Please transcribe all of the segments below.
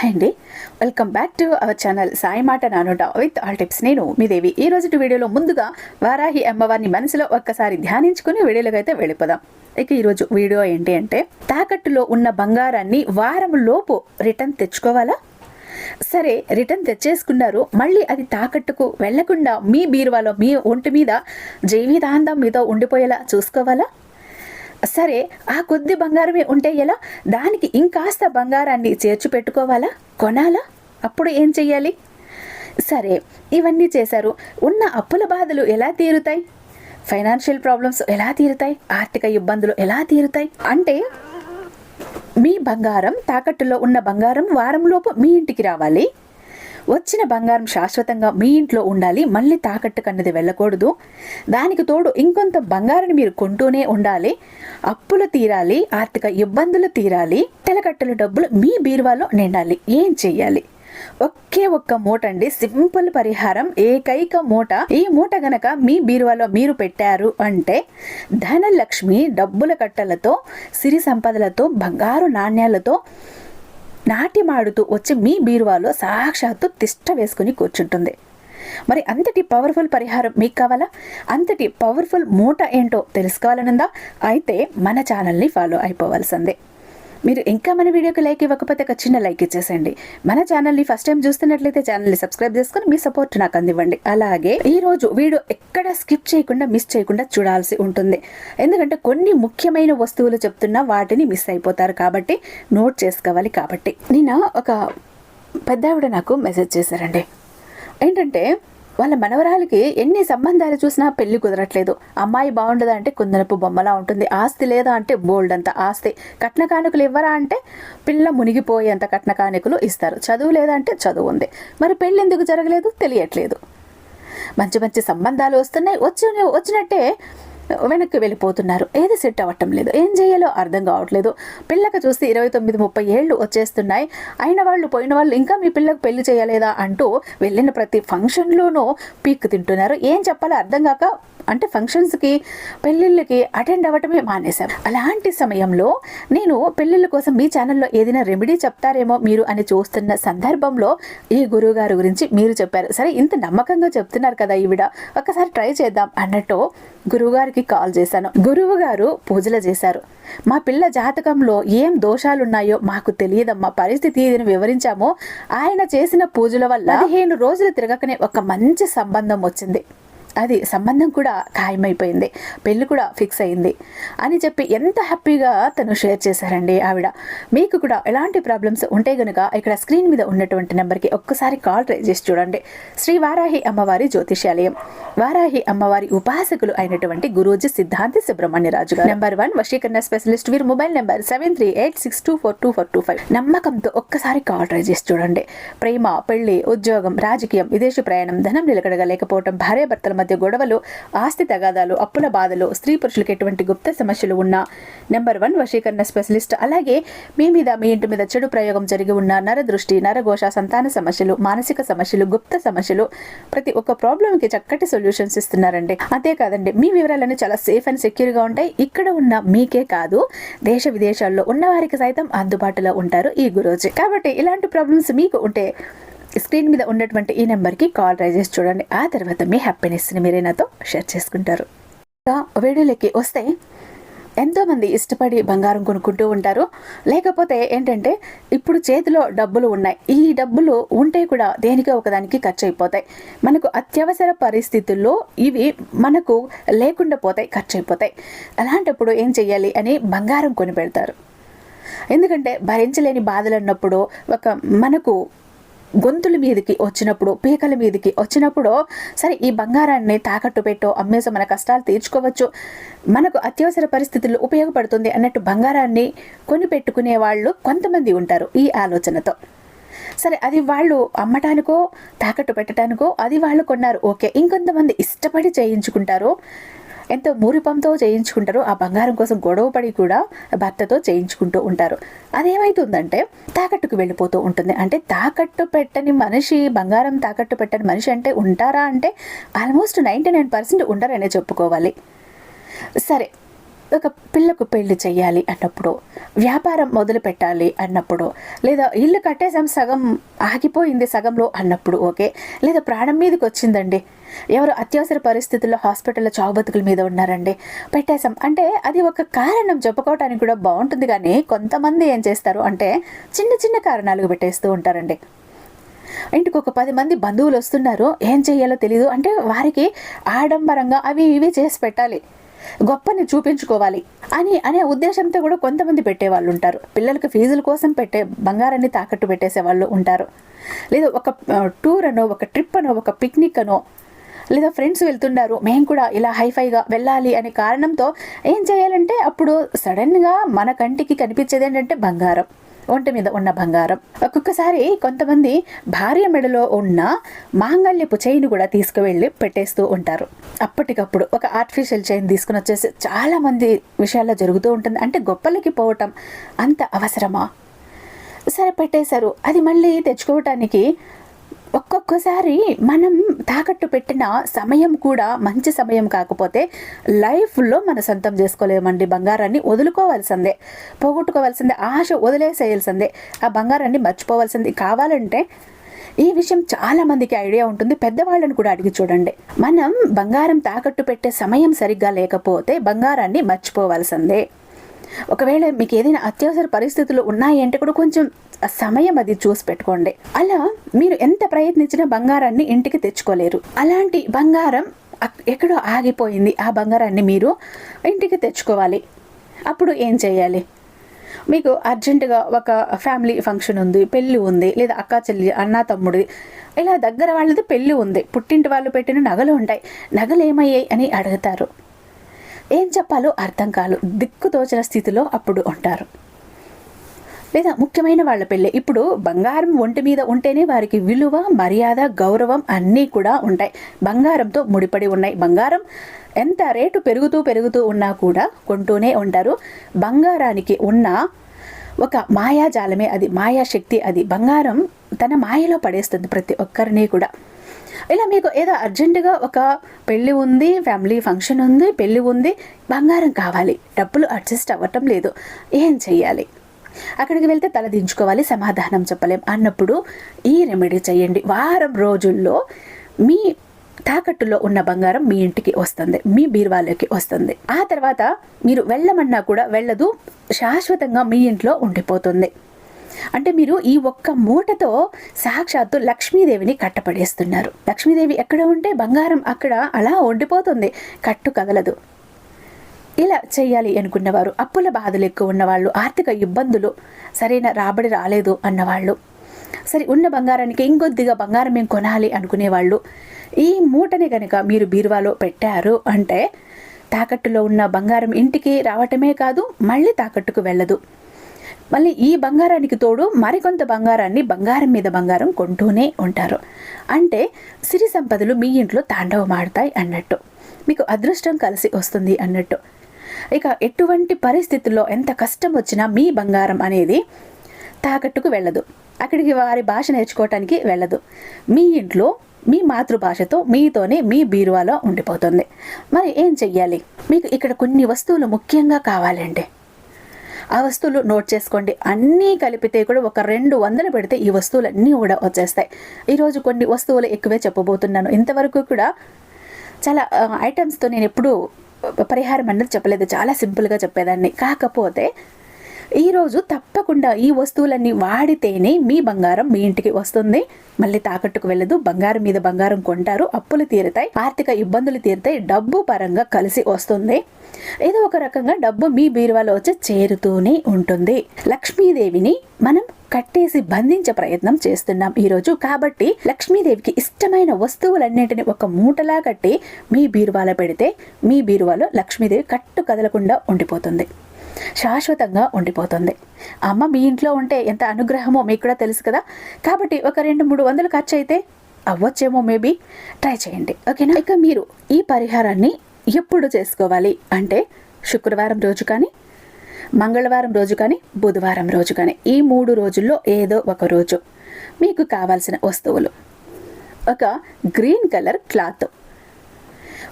Hi అండి. Welcome back to our channel Sai మాట నానుట విత్ ఆల్ టిప్స్ నేను మీ దేవి. ఈ రోజు వీడియోలో ముందుగా వారాహి అమ్మవారిని మనసులో ఒక్కసారి ధ్యానించుకుని వీడియోలోకి అయితే వెళ్ళిపోదాం. ఇక ఈరోజు వీడియో ఏంటి అంటే తాకట్టులో ఉన్న బంగారాన్ని వారం లోపు రిటర్న్ తెచ్చుకోవాలా? సరే రిటర్న్ తెచ్చేసుకున్నారు. మళ్ళీ అది తాకట్టుకు వెళ్ళకుండా మీ బీరువాలో మీ ఒంటి మీద జీవితాంతం మీతో ఉండిపోయేలా చూసుకోవాలా? సరే ఆ కొద్ది బంగారమే ఉంటే ఎలా? దానికి ఇంకాస్త బంగారాన్ని చేర్చి పెట్టుకోవాలా కొనాలా? అప్పుడు ఏం చెయ్యాలి? సరే ఇవన్నీ చేశారు. ఉన్న అప్పుల బాధలు ఎలా తీరుతాయి? ఫైనాన్షియల్ ప్రాబ్లమ్స్ ఎలా తీరుతాయి? ఆర్థిక ఇబ్బందులు ఎలా తీరుతాయి? అంటే మీ బంగారం తాకట్టులో ఉన్న బంగారం వారంలోపు మీ ఇంటికి రావాలి. వచ్చిన బంగారం శాశ్వతంగా మీ ఇంట్లో ఉండాలి మళ్ళీ తాకట్టు కన్నది వెళ్ళకూడదు. దానికి తోడు ఇంకొంత బంగారాన్ని మీరు కొంటూనే ఉండాలి. అప్పులు తీరాలి ఆర్థిక ఇబ్బందులు తీరాలి తెలకట్టల డబ్బులు మీ బీరువాలో నిండాలి. ఏం చెయ్యాలి? ఒకే ఒక్క మూట అండి సింపుల్ పరిహారం ఏకైక మూట. ఈ మూట గనక మీ బీరువాలో మీరు పెట్టారు అంటే ధనలక్ష్మి డబ్బుల కట్టలతో సిరి సంపదలతో బంగారు నాణ్యాలతో నాట్యమాడుతూ వచ్చి మీ బీరువాలో సాక్షాత్తు తిష్ట వేసుకుని కూర్చుంటుంది. మరి అంతటి పవర్ఫుల్ పరిహారం మీకు కావాలా? అంతటి పవర్ఫుల్ మూట ఏంటో తెలుసుకోవాలనుందా? అయితే మన ఛానల్ని ఫాలో అయిపోవాల్సిందే. మీరు ఇంకా మన వీడియోకి లైక్ ఇవ్వకపోతే ఒక చిన్న లైక్ ఇచ్చేసండి మన ఛానల్ని ఫస్ట్ టైం చూస్తున్నట్లయితే ఛానల్ని సబ్స్క్రైబ్ చేసుకుని మీ సపోర్ట్ నాకు అందివ్వండి. అలాగే ఈ రోజు వీడియో ఎక్కడ స్కిప్ చేయకుండా మిస్ చేయకుండా చూడాల్సి ఉంటుంది. ఎందుకంటే కొన్ని ముఖ్యమైన వస్తువులు చెప్తున్నా వాటిని మిస్ అయిపోతారు కాబట్టి నోట్ చేసుకోవాలి కాబట్టి. నేను ఒక పెద్ద ఆవిడ నాకు మెసేజ్ చేశారండి. ఏంటంటే వాళ్ళ మనవరాలకి ఎన్ని సంబంధాలు చూసినా పెళ్ళి కుదరట్లేదు. అమ్మాయి బాగుండదా అంటే కుందనపు బొమ్మలా ఉంటుంది. ఆస్తి లేదా అంటే బోల్డ్ అంత ఆస్తి. కట్న కానుకలు ఇవ్వరా అంటే పిల్ల మునిగిపోయేంత కట్న కానుకలు ఇస్తారు. చదువు లేదా అంటే చదువు ఉంది. మరి పెళ్ళి ఎందుకు జరగలేదు? తెలియట్లేదు. మంచి మంచి సంబంధాలు వస్తున్నాయి. వచ్చి వచ్చినట్టే వెనక్కి వెళ్ళిపోతున్నారు. ఏది సెట్ అవ్వటం లేదు. ఏం చేయాలో అర్థం కావట్లేదు. పిల్లకి చూస్తే ఇరవై తొమ్మిది ముప్పై ఏళ్ళు వచ్చేస్తున్నాయి. అయిన వాళ్ళు పోయిన వాళ్ళు ఇంకా మీ పిల్లకు పెళ్ళి చేయలేదా అంటూ వెళ్ళిన ప్రతి ఫంక్షన్లోనూ పీక్ తింటున్నారు. ఏం చెప్పాలో అర్థం కాక అంటే ఫంక్షన్స్కి పెళ్ళిళ్ళకి అటెండ్ అవ్వటమే మానేశాం అలాంటి సమయంలో నేను పెళ్ళిళ్ళ కోసం మీ ఛానల్లో ఏదైనా రెమెడీ చెప్తారేమో మీరు అని చూస్తున్న సందర్భంలో ఈ గురువుగారు గురించి మీరు చెప్పారు. సరే ఇంత నమ్మకంగా చెప్తున్నారు కదా ఈవిడ. ఒకసారి ట్రై చేద్దాం అన్నట్టు గురువుగారికి కాల్ చేశాను. గురువు గారు పూజలు చేశారు. మా పిల్ల జాతకంలో ఏం దోషాలున్నాయో మాకు తెలియదమ్మా. పరిస్థితి ఏదైనా వివరించామో ఆయన చేసిన పూజల వల్ల పదిహేను రోజులు తిరగకనే ఒక మంచి సంబంధం వచ్చింది. అది సంబంధం కూడా ఖాయమైపోయింది. పెళ్ళి కూడా ఫిక్స్ అయింది. అని చెప్పి ఎంత హ్యాపీగా తను షేర్ చేశారండి ఆవిడ. మీకు కూడా ఎలాంటి ప్రాబ్లమ్స్ ఉంటే గనుక ఇక్కడ స్క్రీన్ మీద ఉన్నటువంటి నెంబర్కి ఒక్కసారి కాల్ ట్రై చేసి చూడండి. శ్రీ వారాహి అమ్మవారి జ్యోతిషాలయం వారాహి అమ్మవారి ఉపాసకులు అయినటువంటి గురూజీ సిద్ధాంతి సుబ్రహ్మణ్యరాజు గారు. నెంబర్ వన్ వశీకరణ స్పెషలిస్ట్ వీరు mobile number seven three eight six two four two four two five. నమ్మకంతో ఒక్కసారి కాల్ ట్రై చేసి చూడండి. ప్రేమ పెళ్ళి ఉద్యోగం రాజకీయం విదేశీ ప్రయాణం ధనం నిలకడగా లేకపోవడం భార్యాభర్తల మధ్య గొడవలు ఆస్తి తగాదాలు అప్పుల బాధలు స్త్రీ పురుషులకు ఎటువంటి గుప్త సమస్యలు ఉన్నా నెంబర్ వన్ వశీకరణ స్పెషలిస్ట్. అలాగే మీ మీద మీ ఇంటి మీద చెడు ప్రయోగం జరిగి ఉన్న నరదృష్టి నరఘోష సంతాన సమస్యలు మానసిక సమస్యలు గుప్త సమస్యలు ప్రతి ఒక్క ప్రాబ్లంకి చక్కటి సొల్యూషన్స్ ఇస్తున్నారండి. అంతేకాదండి మీ వివరాలన్నీ చాలా సేఫ్ అండ్ సెక్యూర్గా ఉంటాయి. ఇక్కడ ఉన్న మీకే కాదు దేశ విదేశాల్లో ఉన్న వారికి సైతం అందుబాటులో ఉంటారు ఈ గురోజీ. కాబట్టి ఇలాంటి ప్రాబ్లమ్స్ మీకు ఉంటే స్క్రీన్ మీద ఉన్నటువంటి ఈ నెంబర్కి కాల్ ట్రై చేసి చూడండి. ఆ తర్వాత మీ హ్యాపీనెస్ని మీరే నాతో షేర్ చేసుకుంటారు. ఇంకా వీడియోలకి వస్తే ఎంతోమంది ఇష్టపడి బంగారం కొనుక్కుంటూ ఉంటారు. లేకపోతే ఏంటంటే ఇప్పుడు చేతిలో డబ్బులు ఉన్నాయి. ఈ డబ్బులు ఉంటే కూడా దేనికో ఒకదానికి ఖర్చు అయిపోతాయి మనకు అత్యవసర పరిస్థితుల్లో ఇవి మనకు లేకుండా పోతాయి ఖర్చు అయిపోతాయి అలాంటప్పుడు ఏం చెయ్యాలి అని బంగారం కొని పెడతారు. ఎందుకంటే భరించలేని బాధలు అన్నప్పుడు ఒక మనకు గొంతుల మీదకి వచ్చినప్పుడు పీకల మీదకి వచ్చినప్పుడు సరే ఈ బంగారాన్ని తాకట్టు పెట్టో అమ్మేసి మన కష్టాలు తీర్చుకోవచ్చు. మనకు అత్యవసర పరిస్థితుల్లో ఉపయోగపడుతుంది అన్నట్టు బంగారాన్ని కొని పెట్టుకునే వాళ్ళు కొంతమంది ఉంటారు ఈ ఆలోచనతో. సరే అది వాళ్ళు అమ్మటానికో తాకట్టు పెట్టడానికో అది వాళ్ళు కొన్నారు. ఓకే ఇంకొంతమంది ఇష్టపడి చేయించుకుంటారు. ఎంతో మూరిపంతో చేయించుకుంటారు. ఆ బంగారం కోసం గొడవపడి కూడా భర్తతో చేయించుకుంటూ ఉంటారు. అదేమవుతుందంటే తాకట్టుకు వెళ్ళిపోతూ ఉంటుంది. అంటే తాకట్టు పెట్టని మనిషి బంగారం తాకట్టు పెట్టని మనిషి అంటే ఉంటారా అంటే ఆల్మోస్ట్ నైంటీ నైన్ పర్సెంట్ ఉండరనే చెప్పుకోవాలి. సరే ఒక పిల్లకు పెళ్ళి చేయాలి అన్నప్పుడు వ్యాపారం మొదలు పెట్టాలి అన్నప్పుడు లేదా ఇల్లు కట్టేసాం సగం ఆగిపోయింది సగంలో అన్నప్పుడు ఓకే? లేదా ప్రాణం మీదకి వచ్చిందండి ఎవరు అత్యవసర పరిస్థితుల్లో హాస్పిటల్లో చావుబతుకుల మీద ఉన్నారండి. పెట్టేశాం. అంటే అది ఒక కారణం చెప్పుకోవటానికి కూడా బాగుంటుంది కానీ కొంతమంది ఏం చేస్తారు అంటే చిన్న చిన్న కారణాలు పెట్టేస్తూ ఉంటారండి. ఇంటికి ఒక పది మంది బంధువులు వస్తున్నారు. ఏం చేయాలో తెలియదు అంటే వారికి ఆడంబరంగా అవి ఇవి చేసి పెట్టాలి. గొప్పని చూపించుకోవాలి అని అనే ఉద్దేశంతో కూడా కొంతమంది పెట్టేవాళ్ళు ఉంటారు పిల్లలకు ఫీజుల కోసం పెట్టే బంగారాన్ని తాకట్టు పెట్టేసే వాళ్ళు ఉంటారు. లేదా ఒక టూర్ అనో ఒక ట్రిప్ అనో ఒక పిక్నిక్ అనో లేదా ఫ్రెండ్స్ వెళ్తున్నారు మేము కూడా ఇలా హైఫైగా వెళ్ళాలి అనే కారణంతో ఏం చేయాలంటే అప్పుడు సడన్గా మన కంటికి కనిపించేది ఏంటంటే బంగారం. ఒంటి మీద ఉన్న బంగారం. ఒక్కొక్కసారి కొంతమంది భార్య మెడలో ఉన్న మాంగళ్యపు చైన్ కూడా తీసుకువెళ్ళి పెట్టేస్తూ ఉంటారు. అప్పటికప్పుడు ఒక ఆర్టిఫిషియల్ చైన్ తీసుకుని వచ్చేసి చాలా మంది విషయాల్లో జరుగుతూ ఉంటుంది. అంటే గొప్పలకి పోవటం అంత అవసరమా? సరే పెట్టేశారు. అది మళ్ళీ తెచ్చుకోవటానికి ఒక్కొక్కసారి మనం తాకట్టు పెట్టిన సమయం కూడా మంచి సమయం కాకపోతే లైఫ్లో మన సొంతం చేసుకోలేమండి బంగారాన్ని వదులుకోవాల్సిందే పోగొట్టుకోవాల్సిందే ఆశ వదిలేసేయాల్సిందే. ఆ బంగారాన్ని మర్చిపోవాల్సింది కావాలంటే ఈ విషయం చాలా మందికి ఐడియా ఉంటుంది పెద్దవాళ్ళని కూడా అడిగి చూడండి. మనం బంగారం తాకట్టు పెట్టే సమయం సరిగ్గా లేకపోతే బంగారాన్ని మర్చిపోవాల్సిందే. ఒకవేళ మీకు ఏదైనా అత్యవసర పరిస్థితులు ఉన్నాయి అంటే కూడా కొంచెం సమయం అది చూసి పెట్టుకోండి. అలా మీరు ఎంత ప్రయత్నించినా బంగారాన్ని ఇంటికి తెచ్చుకోలేరు. అలాంటి బంగారం ఎక్కడో ఆగిపోయింది. ఆ బంగారాన్ని మీరు ఇంటికి తెచ్చుకోవాలి. అప్పుడు ఏం చేయాలి? మీకు అర్జెంటుగా ఒక ఫ్యామిలీ ఫంక్షన్ ఉంది పెళ్ళి ఉంది లేదా అక్క చెల్లి అన్న తమ్ముడిది ఇలా దగ్గర వాళ్ళది పెళ్ళి ఉంది. పుట్టింటి వాళ్ళు పెట్టిన నగలు ఉంటాయి. నగలు ఏమయ్యాయి అని అడుగుతారు. ఏం చెప్పాలో అర్థం కాదు. దిక్కుదోచిన స్థితిలో అప్పుడు ఉంటారు. లేదా ముఖ్యమైన వాళ్ళ పెళ్ళి. ఇప్పుడు బంగారం ఒంటి మీద ఉంటేనే వారికి విలువ మర్యాద గౌరవం అన్నీ కూడా ఉంటాయి. బంగారంతో ముడిపడి ఉన్నాయి. బంగారం ఎంత రేటు పెరుగుతూ పెరుగుతూ ఉన్నా కూడా కొంటూనే ఉంటారు. బంగారానికి ఉన్న ఒక మాయాజాలమే అది మాయాశక్తి అది. బంగారం తన మాయలో పడేస్తుంది ప్రతి ఒక్కరిని కూడా. ఇలా మీకు ఏదో అర్జెంటుగా ఒక పెళ్ళి ఉంది ఫ్యామిలీ ఫంక్షన్ ఉంది పెళ్ళి ఉంది బంగారం కావాలి. డబ్బులు అడ్జస్ట్ అవ్వటం లేదు. ఏం చెయ్యాలి? అక్కడికి వెళ్తే తల దించుకోవాలి సమాధానం చెప్పలేం. అన్నప్పుడు ఈ రెమెడీ చేయండి వారం రోజుల్లో మీ తాకట్టులో ఉన్న బంగారం మీ ఇంటికి వస్తుంది మీ బీరువాలోకి వస్తుంది. ఆ తర్వాత మీరు వెళ్ళమన్నా కూడా వెళ్ళదు శాశ్వతంగా మీ ఇంట్లో ఉండిపోతుంది. అంటే మీరు ఈ ఒక్క మూటతో సాక్షాత్తు లక్ష్మీదేవిని కట్టపడేస్తున్నారు. లక్ష్మీదేవి ఎక్కడ ఉంటే బంగారం అక్కడ అలా ఉండిపోతుంది. కట్టు కదలదు. ఇలా చేయాలి అనుకున్నవారు అప్పుల బాధలు ఎక్కువ ఉన్నవాళ్ళు ఆర్థిక ఇబ్బందులు సరైన రాబడి రాలేదు అన్నవాళ్ళు సరే ఉన్న బంగారానికి ఇంకొద్దిగా బంగారం మేము కొనాలి అనుకునేవాళ్ళు ఈ మూటని కనుక మీరు బీరువాలో పెట్టారు అంటే తాకట్టులో ఉన్న బంగారం ఇంటికి రావటమే కాదు మళ్ళీ తాకట్టుకు వెళ్ళదు. మళ్ళీ ఈ బంగారానికి తోడు మరికొంత బంగారాన్ని బంగారం మీద బంగారం కొంటూనే ఉంటారు. అంటే సిరి సంపదలు మీ ఇంట్లో తాండవమాడతాయి అన్నట్టు. మీకు అదృష్టం కలిసి వస్తుంది అన్నట్టు. ఇక ఎటువంటి పరిస్థితుల్లో ఎంత కష్టం వచ్చినా మీ బంగారం అనేది తాకట్టుకు వెళ్ళదు. అక్కడికి వారి భాష నేర్చుకోవటానికి వెళ్ళదు. మీ ఇంట్లో మీ మాతృభాషతో మీతోనే మీ బీరువాలో ఉండిపోతుంది. మరి ఏం చెయ్యాలి? మీకు ఇక్కడ కొన్ని వస్తువులు ముఖ్యంగా కావాలండి ఆ వస్తువులు నోట్ చేసుకోండి. అన్నీ కలిపితే కూడా ఒక రెండు వందలు పెడితే ఈ వస్తువులన్నీ కూడా వచ్చేస్తాయి. ఈరోజు కొన్ని వస్తువులు ఎక్కువే చెప్పబోతున్నాను. ఇంతవరకు కూడా చాలా ఐటమ్స్తో నేను ఎప్పుడూ పరిహారం అన్నది చెప్పలేదు. చాలా సింపుల్గా చెప్పేదాన్ని. కాకపోతే ఈరోజు తప్పకుండా ఈ వస్తువులన్నీ వాడితేనే మీ బంగారం మీ ఇంటికి వస్తుంది. మళ్ళీ తాకట్టుకు వెళ్ళదు. బంగారం మీద బంగారం కొంటారు. అప్పులు తీరుతాయి. ఆర్థిక ఇబ్బందులు తీరుతాయి. డబ్బు పరంగా కలిసి వస్తుంది. ఏదో ఒక రకంగా డబ్బు మీ బీరువాలో వచ్చి చేరుతూనే ఉంటుంది. లక్ష్మీదేవిని మనం కట్టేసి బంధించే ప్రయత్నం చేస్తున్నాం ఈరోజు కాబట్టి లక్ష్మీదేవికి ఇష్టమైన వస్తువులన్నింటినీ ఒక మూటలా కట్టి మీ బీరువాలో పెడితే మీ బీరువాలో లక్ష్మీదేవి కట్టు కదలకుండా ఉండిపోతుంది. శాశ్వతంగా ఉండిపోతుంది. అమ్మ మీ ఇంట్లో ఉంటే ఎంత అనుగ్రహమో మీకు కూడా తెలుసు కదా. కాబట్టి ఒక రెండు మూడు వందలు ఖర్చు అయితే అవ్వచ్చేమో మేబీ. ట్రై చేయండి. ఓకేనా? ఇక మీరు ఈ పరిహారాన్ని ఎప్పుడు చేసుకోవాలి? అంటే శుక్రవారం రోజు కానీ మంగళవారం రోజు కానీ బుధవారం రోజు కానీ ఈ మూడు రోజుల్లో ఏదో ఒక రోజు మీకు కావాల్సిన వస్తువులు. ఒక గ్రీన్ కలర్ క్లాత్.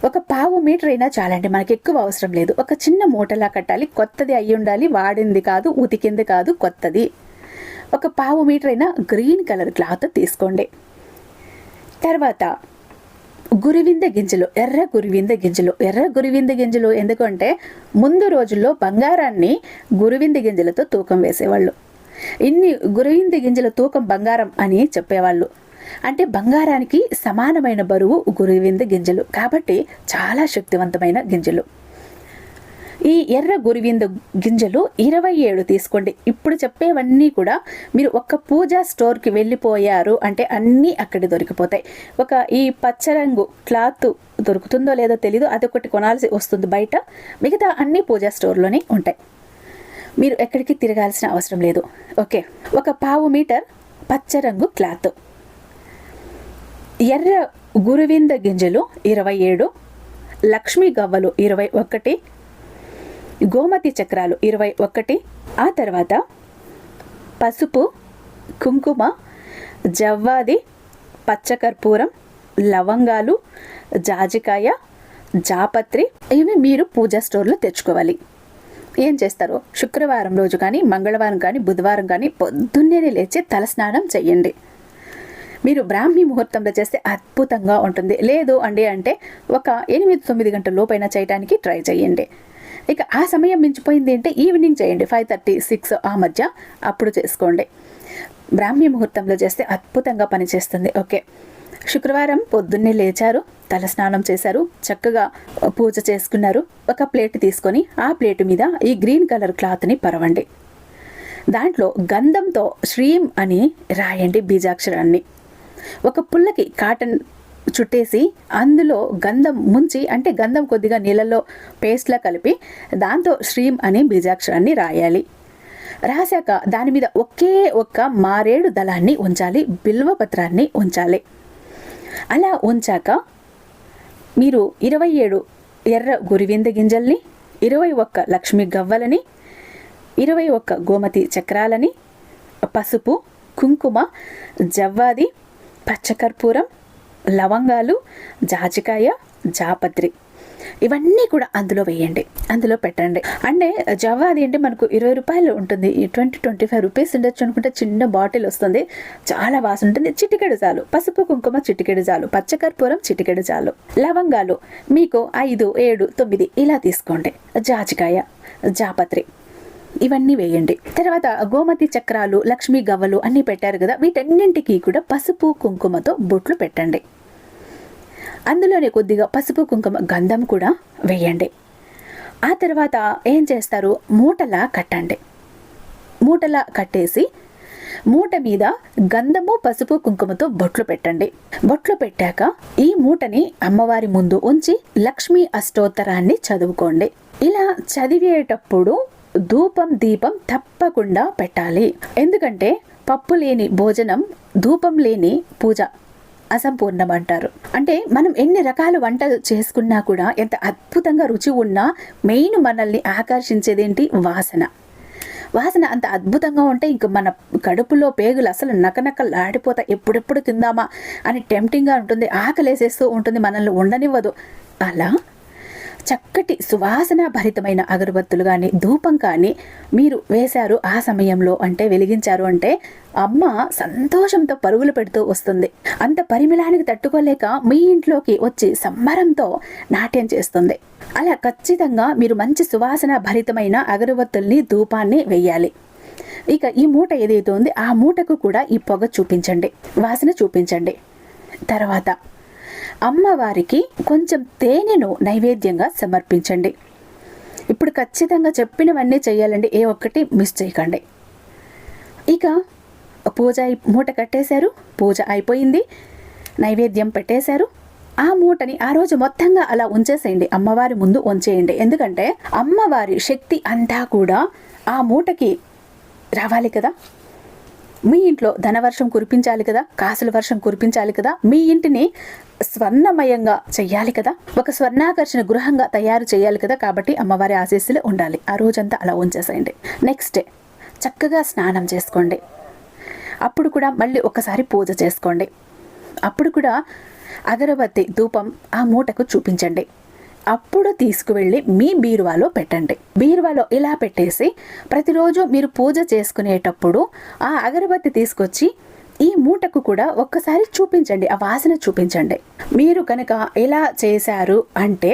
ఒక పావు మీటర్ అయినా చాలండి మనకి ఎక్కువ అవసరం లేదు. ఒక చిన్న మూటలా కట్టాలి కొత్తది అయి ఉండాలి వాడింది కాదు ఉతికింది కాదు కొత్తది. ఒక పావు మీటర్ అయినా గ్రీన్ కలర్ క్లాత్ తీసుకోండి. తర్వాత గురివింద గింజలు ఎర్ర గురివింద గింజలు. ఎర్ర గురివింద గింజలు ఎందుకంటే ముందు రోజుల్లో బంగారాన్ని గురివింద గింజలతో తూకం వేసేవాళ్ళు. ఇన్ని గురివింద గింజల తూకం బంగారం అని చెప్పేవాళ్ళు. అంటే బంగారానికి సమానమైన బరువు గురివింద గింజలు. కాబట్టి చాలా శక్తివంతమైన గింజలు. ఈ ఎర్ర గురివింద గింజలు ఇరవై ఏడు తీసుకోండి. ఇప్పుడు చెప్పేవన్నీ కూడా మీరు ఒక పూజా స్టోర్కి వెళ్ళిపోయారు అంటే అన్నీ అక్కడ దొరికిపోతాయి. ఒక ఈ పచ్చరంగు క్లాత్ దొరుకుతుందో లేదో తెలీదు. అదొకటి కొనాల్సి వస్తుంది బయట. మిగతా అన్ని పూజా స్టోర్లోనే ఉంటాయి. మీరు ఎక్కడికి తిరగాల్సిన అవసరం లేదు. ఓకే. ఒక పావు మీటర్ పచ్చరంగు క్లాత్. ఎర్ర గురువింద గింజలు ఇరవై ఏడు లక్ష్మీ గవ్వలు ఇరవై ఒకటి గోమతి చక్రాలు ఇరవై ఒకటి ఆ తర్వాత పసుపు కుంకుమ జవ్వాది పచ్చకర్పూరం లవంగాలు జాజికాయ జాపత్రి ఇవి మీరు పూజా స్టోర్లో తెచ్చుకోవాలి. ఏం చేస్తారు శుక్రవారం రోజు కానీ మంగళవారం కానీ బుధవారం కానీ పొద్దున్నే లేచి తలస్నానం చేయండి. మీరు బ్రాహ్మీ ముహూర్తంలో చేస్తే అద్భుతంగా ఉంటుంది. లేదు అండి అంటే ఒక ఎనిమిది తొమ్మిది గంటల లోపైన చేయడానికి ట్రై చేయండి. ఇక ఆ సమయం మించిపోయింది అంటే ఈవినింగ్ చేయండి. ఫైవ్ థర్టీ సిక్స్ ఆ మధ్య అప్పుడు చేసుకోండి. బ్రాహ్మీ ముహూర్తంలో చేస్తే అద్భుతంగా పనిచేస్తుంది ఓకే. శుక్రవారం పొద్దున్నే లేచారు. తలస్నానం చేశారు. చక్కగా పూజ చేసుకున్నారు. ఒక ప్లేట్ తీసుకొని ఆ ప్లేట్ మీద ఈ గ్రీన్ కలర్ క్లాత్ని పరవండి. దాంట్లో గంధంతో శ్రీం అని రాయండి బీజాక్షరాన్ని. ఒక పుల్లకి కాటన్ చుట్టేసి అందులో గంధం ముంచి అంటే గంధం కొద్దిగా నీళ్ళల్లో పేస్ట్లా కలిపి దాంతో శ్రీం అనే బీజాక్షరాన్ని రాయాలి. రాశాక దాని మీద ఒకే ఒక్క మారేడు దళాన్ని ఉంచాలి బిల్వపత్రాన్ని ఉంచాలి. అలా ఉంచాక మీరు ఇరవై ఏడు ఎర్ర గురివింద గింజల్ని ఇరవై ఒక్క లక్ష్మి గవ్వలని ఇరవై ఒక్క గోమతి చక్రాలని పసుపు కుంకుమ జవ్వాది పచ్చకర్పూరం లవంగాలు జాజికాయ జాపత్రి. ఇవన్నీ కూడా అందులో వేయండి. అందులో పెట్టండి. అంటే జవాది అంటే మనకు ఇరవై రూపాయలు ఉంటుంది. ట్వంటీ ట్వంటీ ఫైవ్ రూపీస్ ఉండొచ్చు అనుకుంటే చిన్న బాటిల్ వస్తుంది. చాలా వాసన ఉంటుంది. చిటికెడు చాలు. పసుపు కుంకుమ చిటికెడు చాలు. పచ్చకర్పూరం చిటికెడు చాలు. లవంగాలు మీకు ఐదు ఏడు తొమ్మిది ఇలా తీసుకోండి. జాజికాయ జాపత్రి. ఇవన్నీ వేయండి. తర్వాత గోమతి చక్రాలు లక్ష్మీ గవ్వలు అన్నీ పెట్టారు కదా వీటన్నింటికి కూడా పసుపు కుంకుమతో బొట్లు పెట్టండి. అందులోనే కొద్దిగా పసుపు కుంకుమ గంధం కూడా వేయండి. ఆ తర్వాత ఏం చేస్తారు? మూటలా కట్టండి. మూటలా కట్టేసి మూట మీద గంధము పసుపు కుంకుమతో బొట్లు పెట్టండి. బొట్లు పెట్టాక ఈ మూటని అమ్మవారి ముందు ఉంచి లక్ష్మీ అష్టోత్తరాన్ని చదువుకోండి. ఇలా చదివేటప్పుడు ధూపం దీపం తప్పకుండా పెట్టాలి. ఎందుకంటే పప్పు లేని భోజనం ధూపం లేని పూజ అసంపూర్ణం అంటారు అంటే మనం ఎన్ని రకాల వంటలు చేసుకున్నా కూడా ఎంత అద్భుతంగా రుచి ఉన్నా మెయిన్ మనల్ని ఆకర్షించేదేంటి? వాసన. వాసన అంత అద్భుతంగా ఉంటే ఇంక మన కడుపులో పేగులు అసలు నకనకలాడిపోతా ఎప్పుడెప్పుడు తిందామా అని టెంప్టింగ్గా ఉంటుంది ఆకలేసేస్తూ ఉంటుంది మనల్ని ఉండనివ్వదు. అలా చక్కటి సువాసన భరితమైన అగరబత్తులు కానీ ధూపం కానీ మీరు వేశారు ఆ సమయంలో అంటే వెలిగించారు అంటే అమ్మ సంతోషంతో పరుగులు పెడుతూ వస్తుంది. అంత పరిమళానికి తట్టుకోలేక మీ ఇంట్లోకి వచ్చి సంబరంతో నాట్యం చేస్తుంది. అలా ఖచ్చితంగా మీరు మంచి సువాసన భరితమైన అగరబత్తుల్ని ధూపాన్ని వెయ్యాలి. ఇక ఈ మూట ఏదైతే ఉంది ఆ మూటకు కూడా ఈ పొగ చూపించండి. వాసన చూపించండి. తర్వాత అమ్మవారికి కొంచెం తేనెను నైవేద్యంగా సమర్పించండి. ఇప్పుడు ఖచ్చితంగా చెప్పినవన్నీ చేయాలండి ఏ ఒక్కటి మిస్ చేయకండి. ఇక పూజ మూట కట్టేశారు. పూజ అయిపోయింది. నైవేద్యం పెట్టేశారు. ఆ మూటని ఆ రోజు మొత్తంగా అలా ఉంచేసేయండి. అమ్మవారి ముందు ఉంచేయండి. ఎందుకంటే అమ్మవారి శక్తి అంతా కూడా ఆ మూటకి రావాలి కదా. మీ ఇంట్లో ధనవర్షం కురిపించాలి కదా కాసుల వర్షం కురిపించాలి కదా మీ ఇంటిని స్వర్ణమయంగా చెయ్యాలి కదా ఒక స్వర్ణాకర్షణ గృహంగా తయారు చేయాలి కదా కాబట్టి అమ్మవారి ఆశీస్సులు ఉండాలి. ఆ రోజంతా అలా ఉంచేసేయండి. నెక్స్ట్ డే చక్కగా స్నానం చేసుకోండి. అప్పుడు కూడా మళ్ళీ ఒకసారి పూజ చేసుకోండి. అప్పుడు కూడా అగరబత్తి ధూపం ఆ మూటకు చూపించండి. అప్పుడు తీసుకువెళ్ళి మీ బీరువాలో పెట్టండి. బీరువాలో ఇలా పెట్టేసి ప్రతిరోజు మీరు పూజ చేసుకునేటప్పుడు ఆ అగరబత్తి తీసుకొచ్చి ఈ మూటకు కూడా ఒక్కసారి చూపించండి ఆ వాసన చూపించండి. మీరు కనుక ఎలా చేశారు అంటే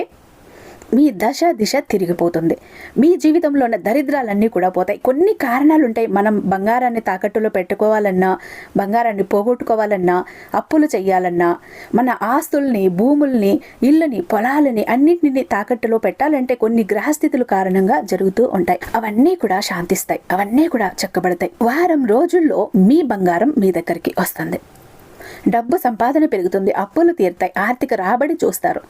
మీ దశ దిశ తిరిగిపోతుంది. మీ జీవితంలో ఉన్న దరిద్రాలన్నీ కూడా పోతాయి. కొన్ని కారణాలు ఉంటాయి మనం బంగారాన్ని తాకట్టులో పెట్టుకోవాలన్నా బంగారాన్ని పోగొట్టుకోవాలన్నా అప్పులు చేయాలన్నా మన ఆస్తుల్ని భూముల్ని ఇళ్ళని పొలాలని అన్నింటిని తాకట్టులో పెట్టాలంటే కొన్ని గ్రహస్థితుల కారణంగా జరుగుతూ ఉంటాయి. అవన్నీ కూడా శాంతిస్తాయి. అవన్నీ కూడా చెక్కబడతాయి. వారం రోజుల్లో మీ బంగారం మీ దగ్గరికి వస్తుంది. డబ్బు సంపాదన పెరుగుతుంది అప్పులు తీరుతాయి ఆర్థిక రాబడి చూస్తారు.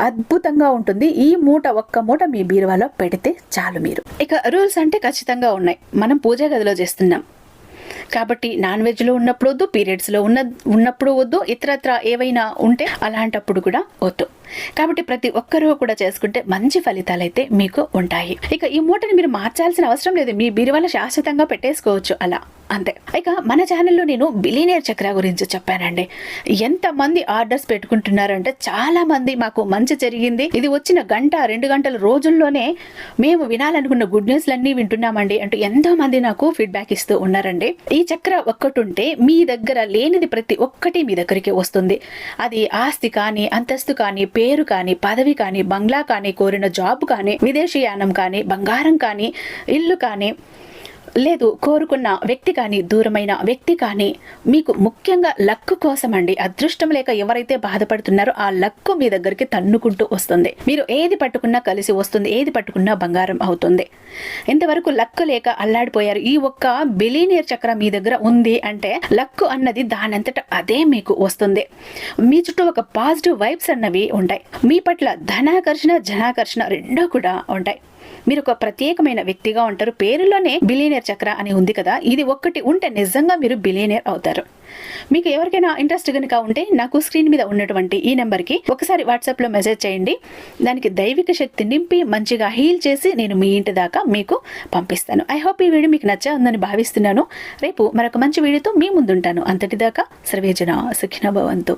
అద్భుతంగా ఉంటుంది. ఈ మూట ఒక్క మూట మీ బీరువాలో పెడితే చాలు మీరు. ఇక రూల్స్ అంటే ఖచ్చితంగా ఉన్నాయి. మనం పూజా గదిలో చేస్తున్నాం. కాబట్టి నాన్ వెజ్లో ఉన్నప్పుడు వద్దు పీరియడ్స్లో ఉన్న ఉన్నప్పుడు వద్దు ఇతరత్ర ఏవైనా ఉంటే అలాంటప్పుడు కూడా వద్దు. కాబట్టి ప్రతి ఒక్కరూ కూడా చేసుకుంటే మంచి ఫలితాలు అయితే మీకు ఉంటాయి. ఇక ఈ మూటని మీరు మార్చాల్సిన అవసరం లేదు. మీ బీరువాల శాశ్వతంగా పెట్టేసుకోవచ్చు. అలా. అంతే. ఇక మన ఛానల్లో నేను బిలీనియర్ చక్ర గురించి చెప్పానండి. ఎంతమంది ఆర్డర్స్ పెట్టుకుంటున్నారంటే చాలా మంది మాకు మంచి జరిగింది. ఇది వచ్చిన గంట రెండు గంటల రోజుల్లోనే మేము వినాలనుకున్న గుడ్ న్యూస్లన్నీ వింటున్నామండి. అంటూ ఎంతో మంది నాకు ఫీడ్బ్యాక్ ఇస్తూ ఉన్నారండి. ఈ చక్ర ఒక్కటి ఉంటే మీ దగ్గర లేనిది ప్రతి ఒక్కటి మీ దగ్గరికి వస్తుంది. అది ఆస్తి కానీ అంతస్తు కానీ పేరు కానీ పదవి కానీ బంగ్లా కానీ కోరిన జాబ్ కానీ విదేశీయానం కానీ బంగారం కానీ ఇల్లు కానీ లేదు కోరుకున్న వ్యక్తి కానీ దూరమైన వ్యక్తి కానీ మీకు ముఖ్యంగా లక్కు కోసం అండి అదృష్టం లేక ఎవరైతే బాధపడుతున్నారో ఆ లక్కు మీ దగ్గరికి తన్నుకుంటూ వస్తుంది. మీరు ఏది పట్టుకున్నా కలిసి వస్తుంది ఏది పట్టుకున్నా బంగారం అవుతుంది. ఇంతవరకు లక్కు లేక అల్లాడిపోయారు. ఈ ఒక్క బిలీనియర్ చక్రం మీ దగ్గర ఉంది అంటే లక్కు అన్నది దానంతట అదే మీకు వస్తుంది. మీ చుట్టూ ఒక పాజిటివ్ వైబ్స్ అన్నవి ఉంటాయి. మీ పట్ల ధనాకర్షణ జనాకర్షణ రెండూ కూడా ఉంటాయి. మీరు ఒక ప్రత్యేకమైన వ్యక్తిగా ఉంటారు. పేరులోనే బిలియనేర్ చక్ర అని ఉంది కదా. ఇది ఒక్కటి ఉంటే నిజంగా మీరు బిలియనేర్ అవుతారు. మీకు ఎవరికైనా ఇంట్రెస్ట్ కనుక ఉంటే నాకు స్క్రీన్ మీద ఉన్నటువంటి ఈ నెంబర్కి ఒకసారి వాట్సాప్లో మెసేజ్ చేయండి. దానికి దైవిక శక్తి నింపి మంచిగా హీల్ చేసి నేను మీ ఇంటి దాకా మీకు పంపిస్తాను. ఐ హోప్ ఈ వీడియో మీకు నచ్చా ఉందని భావిస్తున్నాను. రేపు మరొక మంచి వీడియోతో మీ ముందుంటాను. అంతటిదాకా సర్వేజన సుఖిన భవంతు.